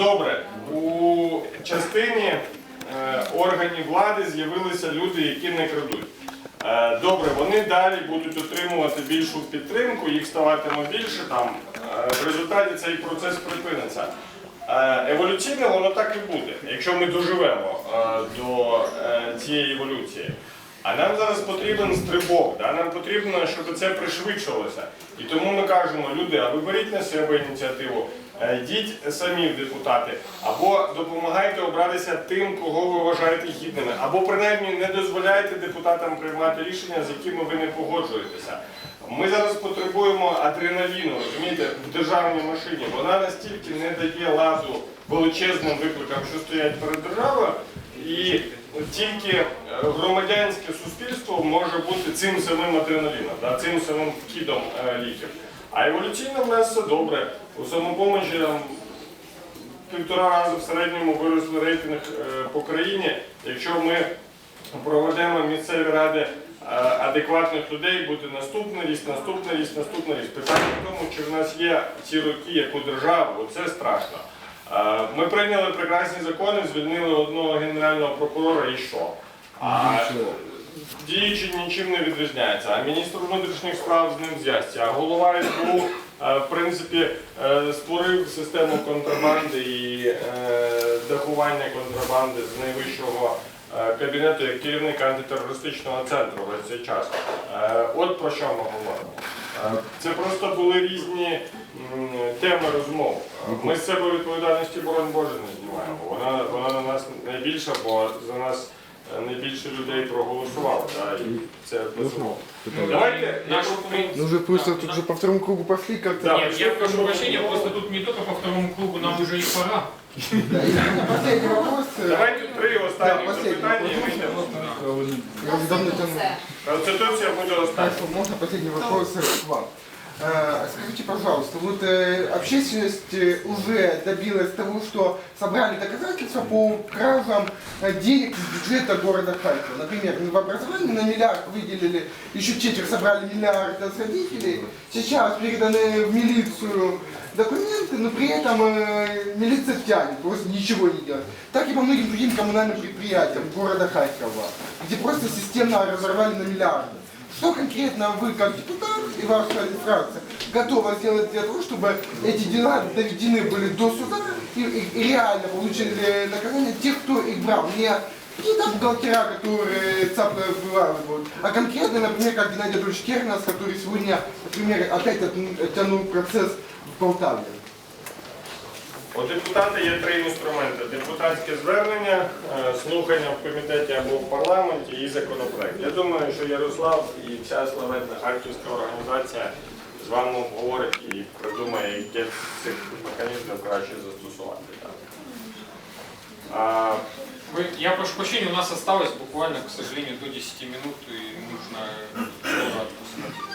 Добре, у частині е, органів влади з'явилися люди, які не крадуть. Е, Добре, вони далі будуть отримувати більшу підтримку, їх ставатиме більше там. Е, В результаті цей процес припиниться. Еволюційно воно так і буде, якщо ми доживемо до цієї еволюції. А нам зараз потрібен стрибок, да? нам потрібно, щоб це пришвидшилося. І тому ми кажемо, люди, а ви беріть на себе ініціативу, е, йдіть самі в депутати, або допомагайте обратися тим, кого ви вважаєте гідними, або принаймні не дозволяйте депутатам приймати рішення, з якими ви не погоджуєтеся. Ми зараз потребуємо адреналіну, розумієте, в державній машині. Вона настільки не дає ладу величезним викликам, що стоять перед державою, і тільки е, громадянське суспільство може бути цим самим адреналіном, да, цим самим вкидом е, ліків. А еволюційно в нас все добре. У самопомочі півтора рази в середньому виросли рейтинг е, по країні. Якщо ми проведемо місцеві ради адекватних людей, буде наступний ріст, наступний ріст, наступний ріст. Питання в тому, чи в нас є ці роки як у державу, це страшно. Е, Ми прийняли прекрасні закони, звільнили одного генерального прокурора і що? А діючий нічим не відрізняється. А міністр внутрішніх справ з ним зв'язці. А голова СБУ е, в принципі е, створив систему контрабанди і дахування контрабанди з найвищого кабінету як керівник антитерористичного центру весь цей час. От про що ми говоримо. Е, Це просто були різні теми розмов. Е, Ми з себе відповідальності боронь Боже не знімаємо. Вона, вона на нас найбільша, бо за нас е, найбільше людей проголосувало. Да, і це безумовно. Давайте я Наш пропоную. Ну уже просто тут же по второму кругу пошли как-то. Да. Нет, я прошу прощения, просто тут не только по второму кругу, нам уже и пора. Э, Давайте три останні Да, останній запитання і вопрос. вийдемо. Я уже давно тяну. Конституція буде остання. Хорошо, можно последний вопрос э, к вам. Э, Скажите, пожалуйста, вот э, общественность э, уже добилась того, что собрали доказательства по кражам э, денег из бюджета города Харькова. Например, в образовании на миллиард выделили, еще четверть собрали миллиард с родителей. Сейчас переданы в милицию документы, но при этом э, милиция тянет, просто ничего не делает. Так и по многим другим коммунальным предприятиям города Харькова, где просто системно разорвали на миллиарды. Что конкретно вы, как депутат и ваша администрация, готовы сделать для того, чтобы эти дела доведены были до суда и, и- и реально получили наказание тех, кто их брал? Не какие-то бухгалтера, которые ЦАП вываливают, а конкретно, например, как Геннадий Анатольевич Кернас, который сегодня, например, опять оття- оттянул процесс в Полтаве. У депутата є три інструменти: депутатське звернення, е, слухання в комітеті або в парламенті і законопроект. Я думаю, що Ярослав і вся славетна харківська організація з вами обговорить і придумає, яке з цих механізмів краще застосувати. Вы- Я прошу прощения, у нас осталось буквально, к сожалению, до 10 минут и нужно скоро отпускать.